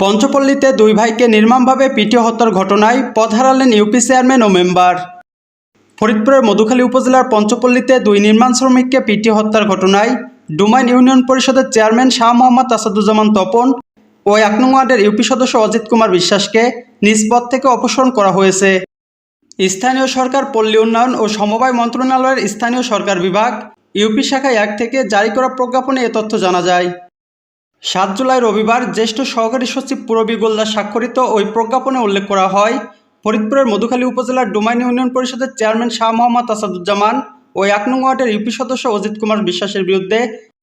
পঞ্চপল্লীতে দুই ভাইকে নির্মমভাবে পিটিয়ে হত্যার ঘটনায় পথ হারালেন ইউপি চেয়ারম্যান ও মেম্বার। ফরিদপুরের মধুখালী উপজেলার পঞ্চপল্লীতে দুই নির্মাণ শ্রমিককে পিটিয়ে হত্যার ঘটনায় ডুমাইন ইউনিয়ন পরিষদের চেয়ারম্যান শাহ মোহাম্মদ আসাদুজ্জামান তপন ও এক নং ওয়ার্ডের ইউপি সদস্য অজিত কুমার বিশ্বাসকে নিজ পদ থেকে অপসারণ করা হয়েছে। স্থানীয় সরকার, পল্লী উন্নয়ন ও সমবায় মন্ত্রণালয়ের স্থানীয় সরকার বিভাগ, ইউপি শাখায় এক থেকে জারি করা প্রজ্ঞাপনে এ তথ্য জানা যায়। সাত জুলাই রবিবার জ্যেষ্ঠ সহকারী সচিব পুরবী গোলদার স্বাক্ষরিত ওই প্রজ্ঞাপনে উল্লেখ করা হয়, ফরিদপুরের মধুখালী উপজেলার ডোমাইন ইউনিয়ন পরিষদের চেয়ারম্যান শাহ মোহাম্মদ আসাদুজ্জামান ও এক নং ওয়ার্ডের ইউপি সদস্য অজিত কুমার বিশ্বাসের বিরুদ্ধে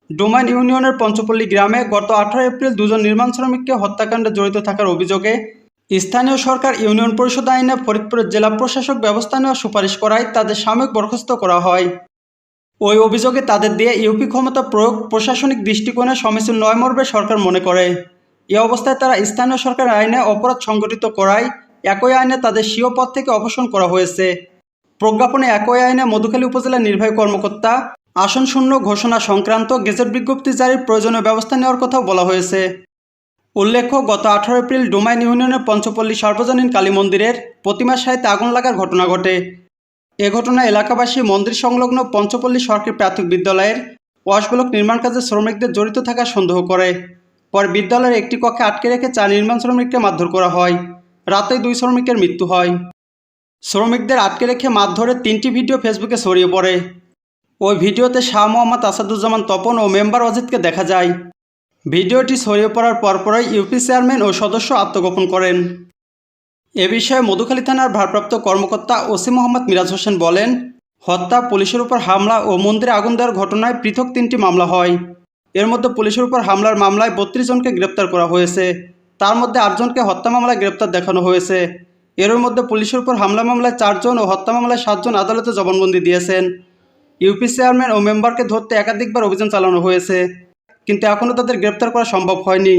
ডোমাইন ইউনিয়নের পঞ্চপল্লী গ্রামে গত আঠারো এপ্রিল দুজন নির্মাণ শ্রমিককে হত্যাকাণ্ডে জড়িত থাকার অভিযোগে স্থানীয় সরকার ইউনিয়ন পরিষদ আইনে ফরিদপুরের জেলা প্রশাসক ব্যবস্থা নেওয়ার সুপারিশ করায় তাদের সাময়িক বরখাস্ত করা হয়। ওই অভিযোগে তাদের দিয়ে ইউপি ক্ষমতা প্রয়োগ প্রশাসনিক দৃষ্টিকোণে সমীচীন নয় মর্মে সরকার মনে করে। এ অবস্থায় তারা স্থানীয় সরকার আইনে অপরাধ সংগঠিত করায় একই আইনে তাদের স্বীয় পদ থেকে অপসারণ করা হয়েছে। প্রজ্ঞাপনে একই আইনে মধুখালী উপজেলার নির্বাহী কর্মকর্তা, আসন শূন্য ঘোষণা সংক্রান্ত গেজেট বিজ্ঞপ্তি জারির প্রয়োজনীয় ব্যবস্থা নেওয়ার কথাও বলা হয়েছে। উল্লেখ্য, গত আঠারো এপ্রিল ডোমাইন ইউনিয়নের পঞ্চপল্লী সর্বজনীন কালী মন্দিরের প্রতিমার সাহিত্যে আগুন লাগার ঘটনা ঘটে। এ ঘটনায় এলাকাবাসী মন্দির সংলগ্ন পঞ্চপল্লী সরকারি প্রাথমিক বিদ্যালয়ের ওয়াশব্লক নির্মাণ কাজে শ্রমিকদের জড়িত থাকা সন্দেহ করে। পরে বিদ্যালয়ের একটি কক্ষে আটকে রেখে চার নির্মাণ শ্রমিককে মারধর করা হয়। রাতে দুই শ্রমিকের মৃত্যু হয়। শ্রমিকদের আটকে রেখে মারধরের তিনটি ভিডিও ফেসবুকে ছড়িয়ে পড়ে। ওই ভিডিওতে শাহ মোহাম্মদ আসাদুজ্জামান তপন ও মেম্বার অজিতকে দেখা যায়। ভিডিওটি ছড়িয়ে পড়ার পরপরই ইউপি চেয়ারম্যান ও সদস্য আত্মগোপন করেন। এ বিষয়ে মধুখালী থানার ভারপ্রাপ্ত কর্মকর্তা ওসি মোহাম্মদ মিরাজ হোসেন বলেন, হত্যা, পুলিশের উপর হামলা ও মন্দিরে আগুন দেওয়ার ঘটনায় পৃথক তিনটি মামলা হয়। এর মধ্যে পুলিশের উপর হামলার মামলায় বত্রিশ জনকে গ্রেপ্তার করা হয়েছে। তার মধ্যে আটজনকে হত্যা মামলায় গ্রেপ্তার দেখানো হয়েছে। এর মধ্যে পুলিশের উপর হামলা মামলায় চারজন ও হত্যা মামলায় সাতজন আদালতে জবানবন্দি দিয়েছেন। ইউপি চেয়ারম্যান ও মেম্বারকে ধরতে একাধিকবার অভিযান চালানো হয়েছে, কিন্তু এখনও তাদের গ্রেপ্তার করা সম্ভব হয়নি।